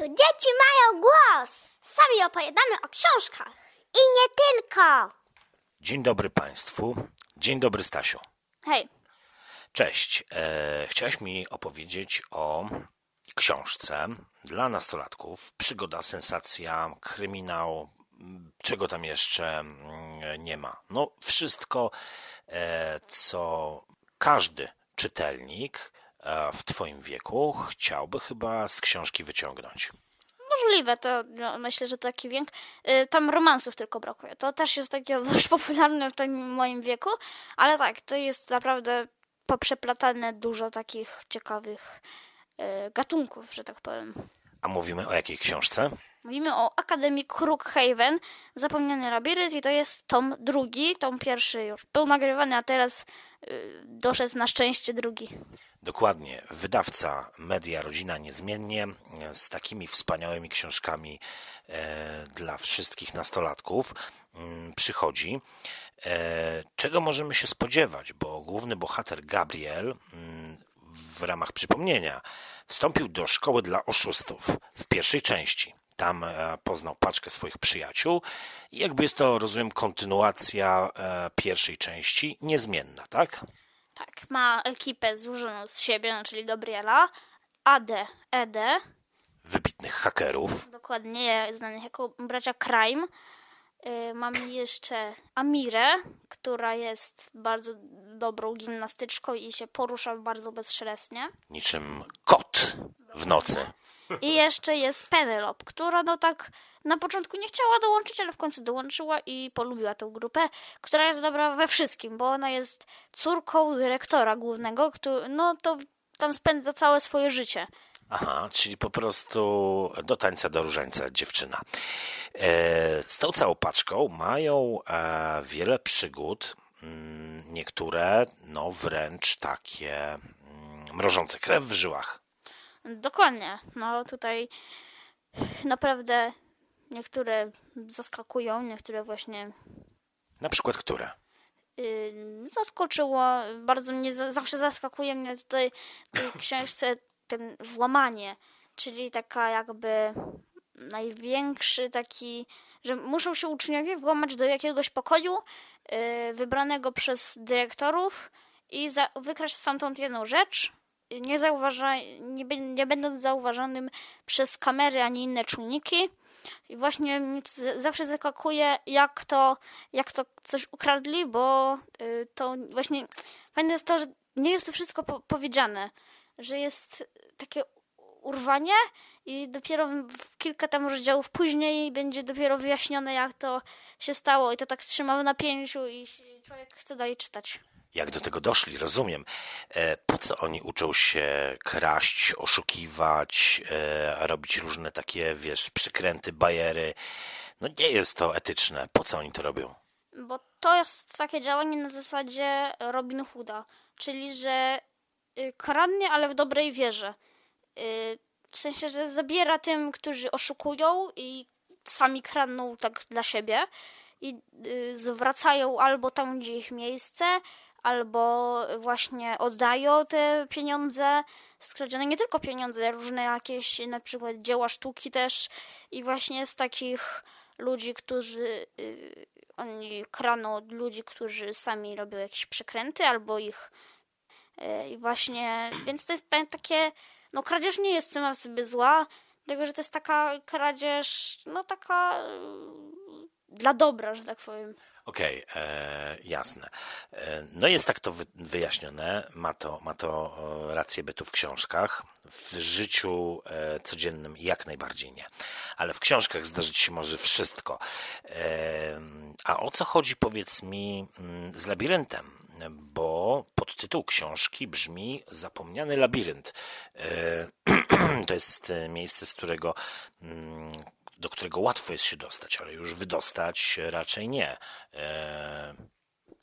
Tu dzieci mają głos. Sami opowiadamy o książkach. I nie tylko. Dzień dobry Państwu. Dzień dobry Stasiu. Hej, Cześć. E, chciałeś mi opowiedzieć o książce dla nastolatków. Przygoda, sensacja, kryminał, czego tam jeszcze mm, nie ma. No, wszystko, e, co każdy czytelnik w Twoim wieku chciałby chyba z książki wyciągnąć. możliwe, to no, myślę, że taki wiek. Y, tam romansów tylko brakuje. To też jest takie dość popularne w tym moim wieku, ale tak, to jest naprawdę poprzeplatane dużo takich ciekawych y, gatunków, że tak powiem. A mówimy o jakiej książce? Mówimy o Akademii Crookhaven, Zapomniany Labirynt i to jest tom drugi. Tom pierwszy już był nagrywany, a teraz doszedł na szczęście drugi. Dokładnie. Wydawca Media Rodzina Niezmiennie e, z takimi wspaniałymi książkami e, dla wszystkich nastolatków mm, przychodzi. E, czego możemy się spodziewać? Bo główny bohater Gabriel mm, w ramach przypomnienia wstąpił do szkoły dla oszustów w pierwszej części. Tam poznał paczkę swoich przyjaciół i jakby jest to, rozumiem, kontynuacja pierwszej części, niezmienna, tak? Tak, ma ekipę złożoną z siebie, czyli Gabriela, Adę, Edę, Wybitnych hakerów. dokładnie znanych jako bracia Crime. Y, Mamy jeszcze Amirę, która jest bardzo dobrą gimnastyczką i się porusza bardzo bezszelestnie. niczym kot w nocy. I jeszcze jest Penelope, która no tak na początku nie chciała dołączyć, ale w końcu dołączyła i polubiła tę grupę, która jest dobra we wszystkim, bo ona jest córką dyrektora głównego, który no to tam spędza całe swoje życie. Aha, czyli po prostu do tańca do różańca dziewczyna. E, z tą całą paczką mają e, wiele przygód, mm, niektóre no wręcz takie mm, mrożące krew w żyłach. Dokładnie. No tutaj naprawdę niektóre zaskakują, niektóre właśnie Na przykład które? yy, zaskoczyło. Bardzo mnie za- zawsze zaskakuje mnie tutaj w tej książce ten włamanie, czyli taka jakby największy taki, że muszą się uczniowie włamać do jakiegoś pokoju yy, wybranego przez dyrektorów i za- wykraść stamtąd jedną rzecz, nie, zauważa, nie, nie będąc zauważonym przez kamery ani inne czujniki. I właśnie mnie to zawsze zaskakuje, jak to, jak to coś ukradli, bo y, to właśnie fajne jest to, że nie jest to wszystko po- powiedziane, że jest takie urwanie i dopiero w kilka tam rozdziałów później będzie dopiero wyjaśnione, jak to się stało i to tak trzyma w napięciu i człowiek chce dalej czytać. Jak do tego doszli, rozumiem. E, po co oni uczą się kraść, oszukiwać, e, robić różne takie, wiesz, przykręty, bajery? No nie jest to etyczne. Po co oni to robią? Bo to jest takie działanie na zasadzie Robin Hooda, czyli że y, kradnie, ale w dobrej wierze. Y, W sensie, że zabiera tym, którzy oszukują i sami kradną tak dla siebie i y, zwracają albo tam, gdzie ich miejsce, albo właśnie oddają te pieniądze skradzione, nie tylko pieniądze, różne jakieś na przykład dzieła sztuki też i właśnie z takich ludzi, którzy y, oni kraną od ludzi, którzy sami robią jakieś przekręty albo ich y, i właśnie, więc to jest ta, takie, no kradzież nie jest sama w sobie zła, dlatego, że to jest taka kradzież, no taka dla dobra, że tak powiem. Okej, e, jasne. E, no jest tak to wy, wyjaśnione, ma to, ma to rację bytu w książkach. W życiu e, codziennym jak najbardziej nie. Ale w książkach zdarzyć się może wszystko. E, a o co chodzi, powiedz mi, mm, z labiryntem? Bo podtytuł książki brzmi Zapomniany labirynt. E, to jest e, miejsce, z którego mm, do którego łatwo jest się dostać, ale już wydostać raczej nie. E,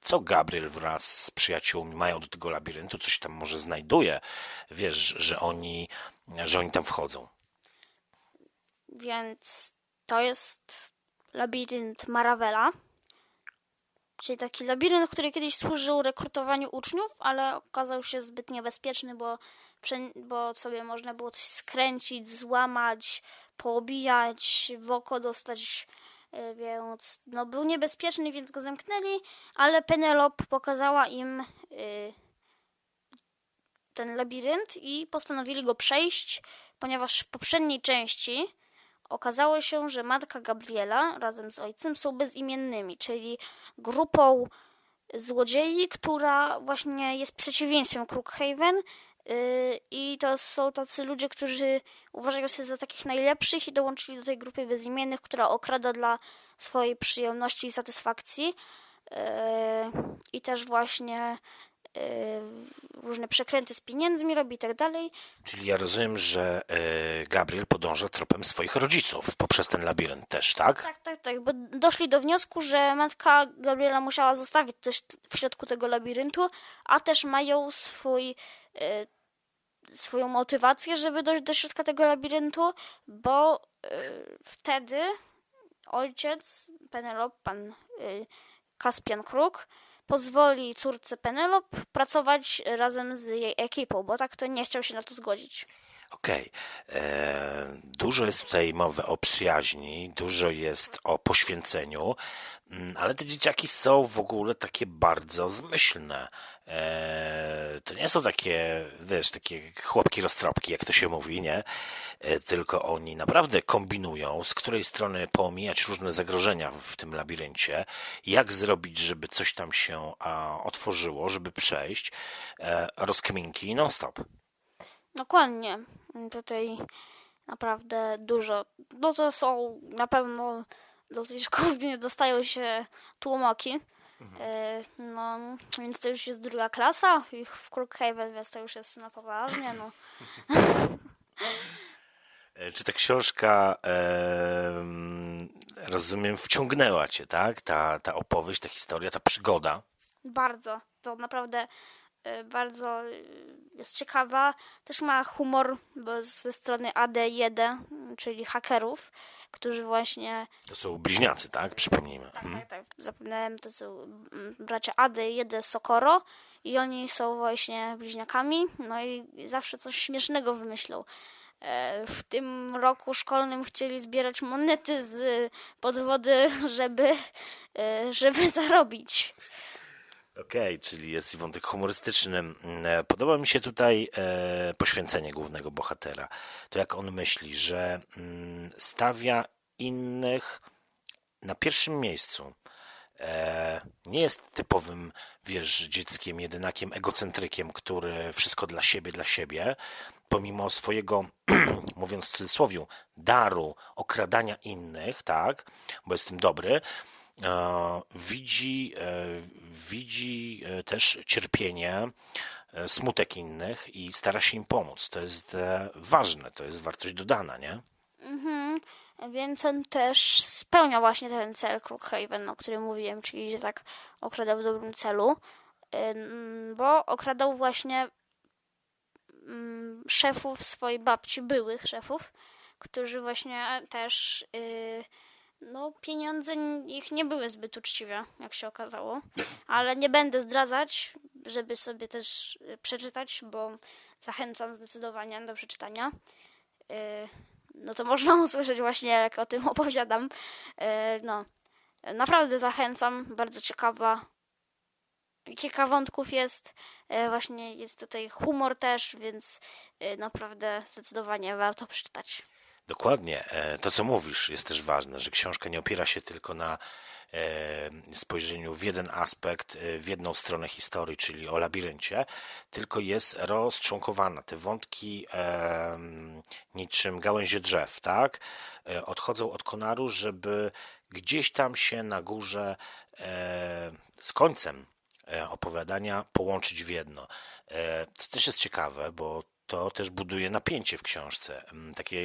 Co Gabriel wraz z przyjaciółmi mają do tego labiryntu? Coś tam może znajduje? Wiesz, że oni, że oni tam wchodzą. Więc to jest labirynt Maravela. Czyli taki labirynt, który kiedyś służył rekrutowaniu uczniów, ale okazał się zbyt niebezpieczny, bo bo sobie można było coś skręcić, złamać, poobijać, w oko dostać, y, więc no, był niebezpieczny, więc go zamknęli, ale Penelope pokazała im y, ten labirynt i postanowili go przejść, ponieważ w poprzedniej części okazało się, że matka Gabriela razem z ojcem są bezimiennymi, czyli grupą złodziei, która właśnie jest przeciwieństwem Crookhaven yy, i to są tacy ludzie, którzy uważają się za takich najlepszych i dołączyli do tej grupy bezimiennych, która okrada dla swojej przyjemności i satysfakcji. Yy, i też właśnie różne przekręty z pieniędzmi robi i tak dalej. Czyli ja rozumiem, że e, Gabriel podąża tropem swoich rodziców poprzez ten labirynt też, tak? Tak, tak, tak, bo doszli do wniosku, że matka Gabriela musiała zostawić coś w środku tego labiryntu, a też mają swój, e, swoją motywację, żeby dojść do środka tego labiryntu, bo e, wtedy ojciec Penelope, pan Caspian Kruk, pozwoli córce Penelope pracować razem z jej ekipą, bo tak to nie chciał się na to zgodzić. Okej. E, Dużo jest tutaj mowy o przyjaźni, dużo jest o poświęceniu, mm, ale te dzieciaki są w ogóle takie bardzo zmyślne. E, To nie są takie, wiesz, takie chłopki roztropki, jak to się mówi, nie? E, Tylko oni naprawdę kombinują, z której strony poomijać różne zagrożenia w tym labiryncie, jak zrobić, żeby coś tam się otworzyło, żeby przejść. Rozkminki non-stop. Dokładnie. Tutaj naprawdę dużo. No to są na pewno do tej szkoły dostają się tłumoki. E, No, więc to już jest druga klasa. Ich w Crookhaven, więc to już jest na poważnie. No. E, Czy ta książka, em, rozumiem, wciągnęła cię, tak? Ta, ta opowieść, ta historia, ta przygoda. Bardzo. To naprawdę e, bardzo e, jest ciekawa. Też ma humor bo ze strony AD1, czyli hakerów, którzy właśnie To są bliźniacy, tak? Przypomnijmy. Tak, tak, tak. Zapomniałem, to są mm, bracia Ady i Jedy Sokoro i oni są właśnie bliźniakami, no i zawsze coś śmiesznego wymyślą. E, W tym roku szkolnym chcieli zbierać monety z podwody, żeby, e, żeby zarobić. Okej, czyli jest i wątek humorystyczny. Mm, e, Podoba mi się tutaj e, poświęcenie głównego bohatera. To jak on myśli, że mm, stawia innych na pierwszym miejscu. E, nie jest typowym, wiesz, dzieckiem, jedynakiem, egocentrykiem, który wszystko dla siebie, dla siebie, pomimo swojego, mówiąc w cudzysłowie, daru okradania innych, tak, bo jest tym dobry, widzi, e, widzi e, też cierpienie, e, smutek innych i stara się im pomóc. To jest e, ważne, to jest wartość dodana, nie? Więc on też spełnia właśnie ten cel Crookhaven, o którym mówiłem, czyli że tak okradał w dobrym celu, bo okradał właśnie mm, szefów swojej babci, byłych szefów, którzy właśnie też yy, no pieniądze ich nie były zbyt uczciwe, jak się okazało, ale nie będę zdradzać, żeby sobie też y, przeczytać, bo zachęcam zdecydowanie do przeczytania. Yy, no to można usłyszeć właśnie, jak o tym opowiadam. E, No, naprawdę zachęcam, bardzo ciekawa. Kilka wątków jest, właśnie jest tutaj humor też, więc naprawdę zdecydowanie warto przeczytać. Dokładnie. E, To, co mówisz, jest też ważne, że książka nie opiera się tylko na e, spojrzeniu w jeden aspekt, e, w jedną stronę historii, czyli o labiryncie, tylko jest rozczłonkowana. Te wątki niczym gałęzie drzew, tak? Odchodzą od konaru, żeby gdzieś tam się na górze z końcem opowiadania połączyć w jedno. To też jest ciekawe, bo to też buduje napięcie w książce. Mm, Taki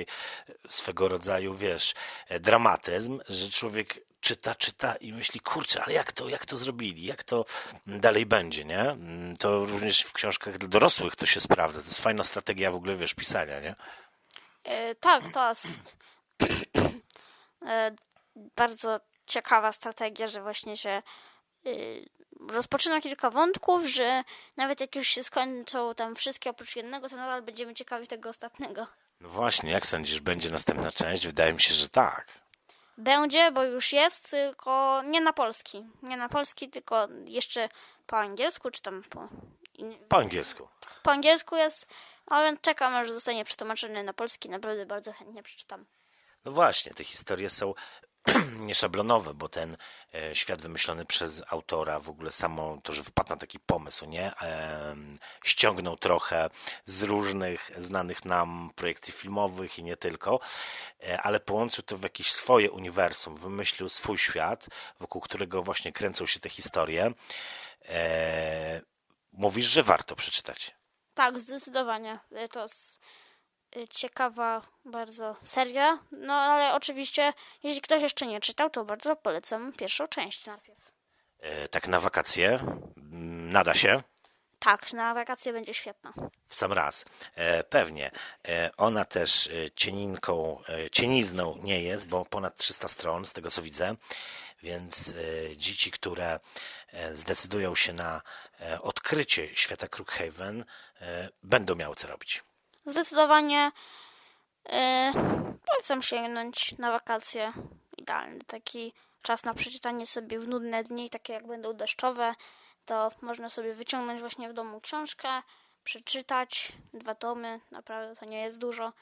swego rodzaju, wiesz, e, dramatyzm, że człowiek czyta, czyta i myśli, kurczę, ale jak to, jak to zrobili, jak to dalej będzie, nie? Mm, To również w książkach dla dorosłych to się sprawdza. To jest fajna strategia w ogóle, wiesz, pisania, nie? E, Tak, to jest e, bardzo ciekawa strategia, że właśnie się y, rozpoczyna kilka wątków, że nawet jak już się skończą tam wszystkie oprócz jednego, to nadal będziemy ciekawi tego ostatniego. No właśnie, jak sądzisz, będzie następna część? Wydaje mi się, że tak. Będzie, bo już jest, tylko nie na polski. Nie na polski, tylko jeszcze po angielsku, czy tam po, Po angielsku. po angielsku jest, ale czekam, aż zostanie przetłumaczony na polski. Naprawdę bardzo chętnie przeczytam. No właśnie, te historie są nieszablonowe, bo ten e, świat wymyślony przez autora, w ogóle samo to, że wpadł na taki pomysł, nie? Ściągnął trochę z różnych znanych nam projekcji filmowych i nie tylko, e, ale połączył to w jakieś swoje uniwersum, wymyślił swój świat, wokół którego właśnie kręcą się te historie. E, mówisz, że warto przeczytać. Tak, zdecydowanie. To jest ciekawa bardzo seria. No ale oczywiście, jeśli ktoś jeszcze nie czytał, to bardzo polecam pierwszą część najpierw. E, tak na wakacje mm, nada się. Tak, na wakacje będzie świetna. W sam raz. E, pewnie. E, ona też e, cieninką, e, cienizną nie jest, bo ponad 300 stron, z tego co widzę. Więc e, dzieci, które zdecydują się na odkrycie świata Crookhaven, będą miały co robić. Zdecydowanie y, polecam sięgnąć na wakacje. Idealny taki czas na przeczytanie sobie w nudne dni, takie jak będą deszczowe, to można sobie wyciągnąć właśnie w domu książkę, przeczytać dwa tomy, naprawdę to nie jest dużo.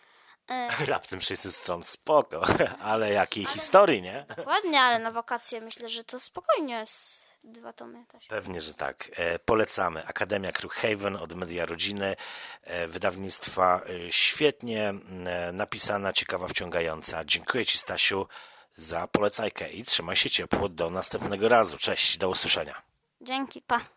Y, Raptem 600 stron, spoko. Ale jakiej historii, nie? ładnie, ale na wakacje myślę, że to spokojnie z dwa tomy też. Pewnie, że tak. E, polecamy. Akademia Crookhaven od Media Rodziny. E, wydawnictwa e, świetnie e, napisana, ciekawa, wciągająca. Dziękuję Ci, Stasiu, za polecajkę i trzymaj się ciepło do następnego razu. Cześć, do usłyszenia. Dzięki, pa.